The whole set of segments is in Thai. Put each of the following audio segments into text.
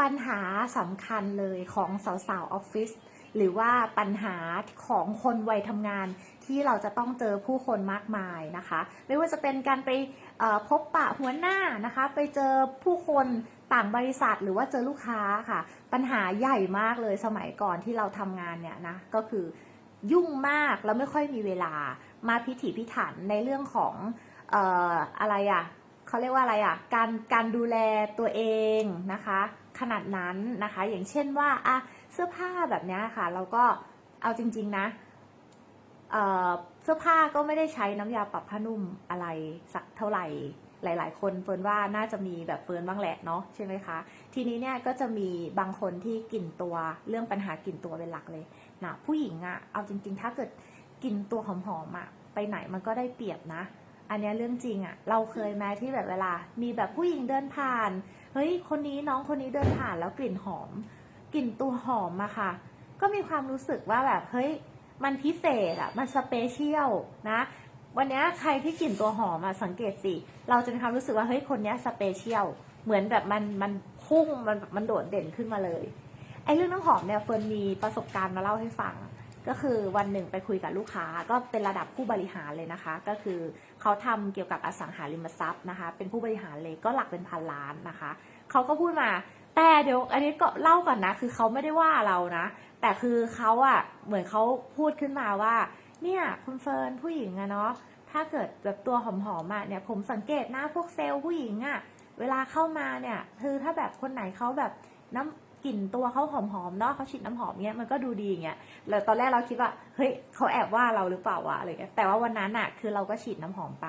ปัญหาสำคัญเลยของสาวๆออฟฟิศหรือว่าปัญหาของคนวัยทำงานที่เราจะต้องเจอผู้คนมากมายนะคะ ไม่ว่าจะเป็นการไปพบปะหัวหน้านะคะ ไปเจอผู้คนต่างบริษัทหรือว่าเจอลูกค้าค่ะ ปัญหาใหญ่มากเลยสมัยก่อนที่เราทำงานเนี่ยนะก็คือยุ่งมากแล้วไม่ค่อยมีเวลามาพิถีพิถันในเรื่องของอออะไรอะ เขาเรียกว่าอะไรอะการการดูแลตัวเองนะคะ ขนาดนั้นนะคะ อย่างเช่นว่าอะเสื้อผ้าแบบเนี้ยค่ะ เราก็เอาจริง ๆนะเเสื้อผ้าก็ไม่ได้ใช้น้ำยาปรับผ้านุ่มอะไรสักเท่าไหร่หลาย ๆ คนเฟิร์นว่าน่าจะมีแบบเฟิร์นบ้างแหละเนาะใช่ไหมคะ ทีนี้เนี่ยก็จะมีบางคนที่กลิ่นตัวเรื่องปัญหากลิ่นตัวเป็นหลักเลยนะผู้หญิงอะเอาจริง ๆ ถ้าเกิดกลิ่นตัวหอมๆอะไปไหนมันก็ได้เปรียบนะ อันนี้เรื่องจริงอะเราเคยไหมที่แบบเวลา มีแบบผู้หญิงเดินผ่าน เฮ้ย คนนี้น้องคนนี้เดินผ่านแล้วกลิ่นหอม กลิ่นตัวหอมอะค่ะ ก็มีความรู้สึกว่าแบบเฮ้ย มันพิเศษอะมันสเปเชียลนะ วันนี้ใครที่กลิ่นตัวหอมอะสังเกตสิ เราจะมีความรู้สึกว่าเฮ้ยคนนี้สเปเชียล เหมือนแบบมันมันพุ่งมันมันโดดเด่นขึ้นมาเลย ไอ้เรื่องน้ำหอมเนี่ยเฟิร์นมีประสบการณ์มาเล่าให้ฟัง ก็คือวันหนึ่งไปคุยกับลูกค้าก็เป็นระดับผู้บริหารเลยนะคะ ก็คือเขาทำเกี่ยวกับอสังหาริมทรัพย์นะคะ เป็นผู้บริหารเลยก็หลักเป็นพันล้านนะคะเขาก็พูดมาแต่เดี๋ยวอันนี้ก็เล่าก่อนนะ คือเขาไม่ได้ว่าเรานะ แต่คือเขาอะเหมือนเขาพูดขึ้นมาว่า เนี่ยคุณเฟิร์นผู้หญิงอะเนาะถ้าเกิดแบบตัวหอมๆอะเนี่ยผมสังเกตนะพวกเซลล์ผู้หญิงอะเวลาเข้ามาเนี่ยคือถ้าแบบคนไหนเขาแบบน้ำ กลิ่นตัวเขาหอมๆเนาะเขาฉีดน้ำหอมเนี้ยมันก็ดูดีเงี้ยแล้วตอนแรกเราคิดว่าเฮ้ยเขาแอบว่าเราหรือเปล่าวะอะไรเงี้ยแต่ว่าวันนั้นอะคือเราก็ฉีดน้ำหอมไป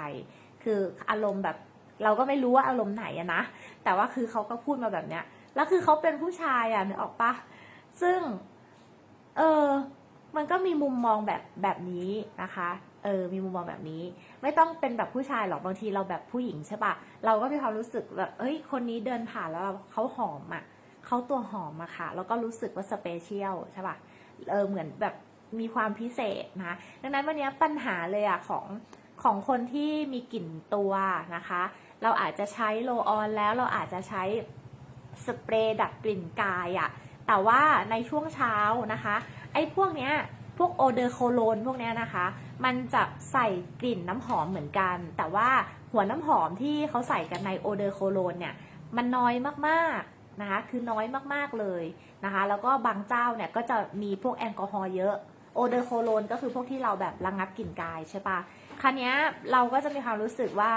คืออารมณ์แบบเราก็ไม่รู้ว่าอารมณ์ไหนอะนะแต่ว่าคือเขาก็พูดมาแบบเนี้ยแล้วคือเขาเป็นผู้ชายอะนึกออกปะซึ่ง เออมันก็มีมุมมองแบบแบบนี้นะคะ เออ มีมุมมองแบบนี้ ไม่ต้องเป็นแบบผู้ชายหรอก บางทีเราแบบผู้หญิงใช่ปะเราก็มีความรู้สึกแบบ เอ้ย คนนี้เดินผ่านแล้วเขาหอมอะ เขาตัวหอมอะค่ะ แล้วก็รู้สึกว่าสเปเชียลใช่ปะเออเหมือนแบบมีความพิเศษนะ ดังนั้นวันนี้ปัญหาเลยอะของของคนที่มีกลิ่นตัวนะคะ เราอาจจะใช้โลออนแล้วเราอาจจะใช้สเปรย์ดับกลิ่นกายอะแต่ว่าในช่วงเช้านะคะ ไอ้พวกเนี้ยพวกโอเดอร์โคโลนพวกเนี้ยนะคะ มันจะใส่กลิ่นน้ำหอมเหมือนกัน แต่ว่าหัวน้ำหอมที่เขาใส่กันในโอเดอร์โคโลนเนี่ย มันน้อยมากๆ นะคะคือน้อยมากๆเลยนะคะแล้วก็บางเจ้าเนี่ยก็จะมีพวกแอลกอฮอล์เยอะโอเดอร์โคโลนก็คือพวกที่เราแบบระงับกลิ่นกายใช่ปะคันนี้เราก็จะมีความรู้สึกว่า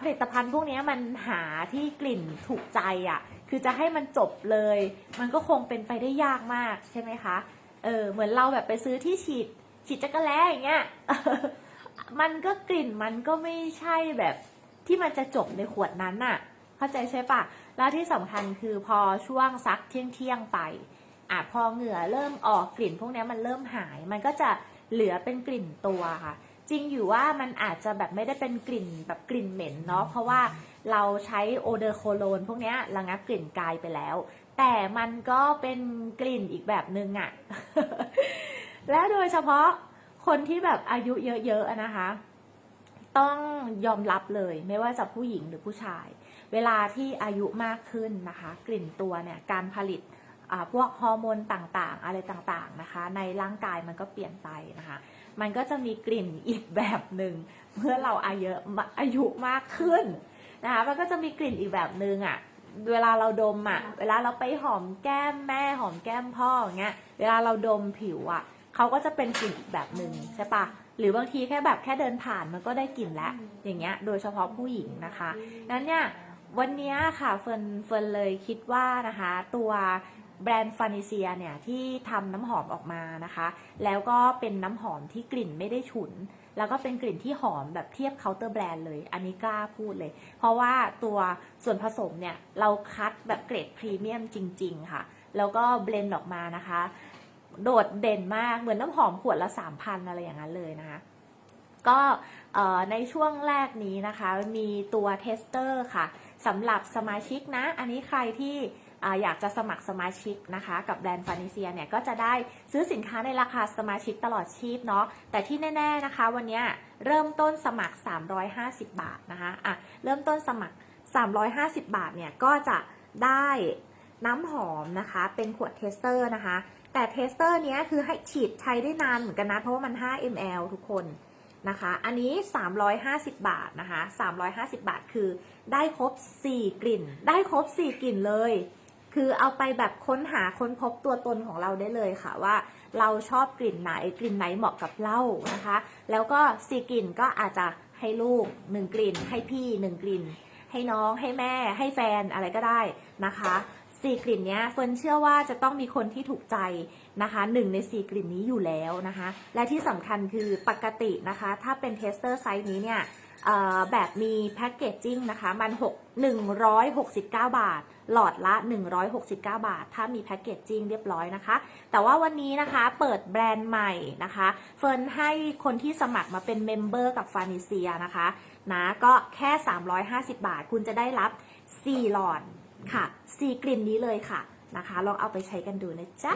ผลิตภัณฑ์พวกนี้มันหาที่กลิ่นถูกใจอะ่ะคือจะให้มันจบเลย มันก็คงเป็นไปได้ยากมากใช่ไหมคะเออเหมือนเราแบบไปซื้อที่ฉีดฉีดจักรแล้อย่างเงี้ยมันก็กลิ่นมันก็ไม่ใช่แบบที่มันจะจบในขวดนั้นน่ะ เข้าใจใช่ปะแล้วที่สำคัญคือพอช่วงซักเที่ยงเที่ยงไปอะพอเหงื่อเริ่มออกกลิ่นพวกนี้มันเริ่มหาย มันก็จะเหลือเป็นกลิ่นตัวค่ะ จริงอยู่ว่ามันอาจจะแบบไม่ได้เป็นกลิ่นแบบกลิ่นเหม็นเนาะเพราะว่าเราใช้โอเดอร์โคโลนพวกนี้ระงับกลิ่นกายไปแล้ว แต่มันก็เป็นกลิ่นอีกแบบนึงอะ่ะ และโดยเฉพาะคนที่แบบอายุเยอะๆนะคะ ต้องยอมรับเลยไม่ว่าจะผู้หญิงหรือผู้ชาย เวลาที่อายุมากขึ้นนะคะ กลิ่นตัวเนี่ยการผลิตพวกฮอร์โมนต่างๆ อะไรต่างๆนะคะ ในร่างกายมันก็เปลี่ยนไปนะคะ มันก็จะมีกลิ่นอีกแบบหนึ่งเมื่อเราอายุอายุมากขึ้นนะคะมันก็จะมีกลิ่นอีกแบบหนึ่งอะ่ะเวลาเราดมอะ่ะ เวลาเราไปหอมแก้มแม่หอมแก้มพ่ออย่างเงี้ย เวลาเราดมผิวอะ่ะเขาก็จะเป็นกลิ่นอีกแบบหนึ่งใช่ปะหรือบางทีแค่แบบแค่เดินผ่านมันก็ได้กลิ่นแล้วอย่างเงี้ย โดยเฉพาะผู้หญิงนะคะนั้นเนี่ย วันนี้ค่ะเฟิร์นเฟิร์นเลยคิดว่านะคะ ตัวแบรนด์ฟานิเซียเนี่ยที่ทำน้ำหอมออกมานะคะ แล้วก็เป็นน้ำหอมที่กลิ่นไม่ได้ฉุน แล้วก็เป็นกลิ่นที่หอมแบบเทียบเคาน์เตอร์แบรนด์เลย อันนี้กล้าพูดเลย เพราะว่าตัวส่วนผสมเนี่ยเราคัดแบบเกรดพรีเมียมจริง ๆ ค่ะ แล้วก็เบลนด์ออกมานะคะ โดดเด่นมากเหมือนน้ำหอมขวดละ3,000อะไรอย่างนั้นเลยนะคะก็ในช่วงแรกนี้นะคะมีตัวเทสเตอร์ค่ะ สำหรับสมาชิกนะ อันนี้ใครที่ออยากจะสมัครสมาชิกนะคะ กับแบรนด์ฟานิเซียเนี่ยก็จะได้ซื้อสินค้าในราคาสมาชิกตลอดชีพเนาะแต่ที่แน่ ๆนะคะ วันนี้เริ่มต้นสมัคร 350 บาทนะคะอะเริ่มต้นสมัคร 350 บาทเนี่ยก็จะได้น้ำหอมนะคะ เป็นขวดเทสเตอร์นะคะ แต่เทสเตอร์เนี้ยคือให้ฉีดใช้ได้นานเหมือนกันนะ เพราะว่ามัน 5 ml ทุกคน นะคะ อันนี้ 350 บาทนะคะ 350 บาทคือได้ครบ 4 กลิ่น ได้ครบ 4 กลิ่นเลย คือเอาไปแบบค้นหาค้นพบตัวตนของเราได้เลยค่ะว่าเราชอบกลิ่นไหนกลิ่นไหนเหมาะกับเรานะคะ แล้วก็สี่กลิ่นก็อาจจะให้ลูกหนึ่งกลิ่น ให้พี่หนึ่งกลิ่น ให้น้องให้แม่ให้แฟนอะไรก็ได้นะคะ สี่กลิ่นเนี้ยเฟิร์นเชื่อว่าจะต้องมีคนที่ถูกใจนะคะหนึ่งในสี่กลิ่นนี้อยู่แล้วนะคะ และที่สำคัญคือปกตินะคะ ถ้าเป็นเทสเตอร์ไซส์นี้เนี่ยแบบมีแพ็กเกจจิ้งนะคะมัน6 169 บาท หลอดละ 169 บาท ถ้ามีแพ็กเกจจิ้งเรียบร้อยนะคะ แต่ว่าวันนี้นะคะเปิดแบรนด์ใหม่นะคะ เฟิร์นให้คนที่สมัครมาเป็นเมมเบอร์กับฟานิเซียนะคะนะก็แค่ 350 บาท คุณจะได้รับ 4 หลอด ค่ะ 4 กลิ่นนี้เลยค่ะนะคะ ลองเอาไปใช้กันดูนะจ๊ะ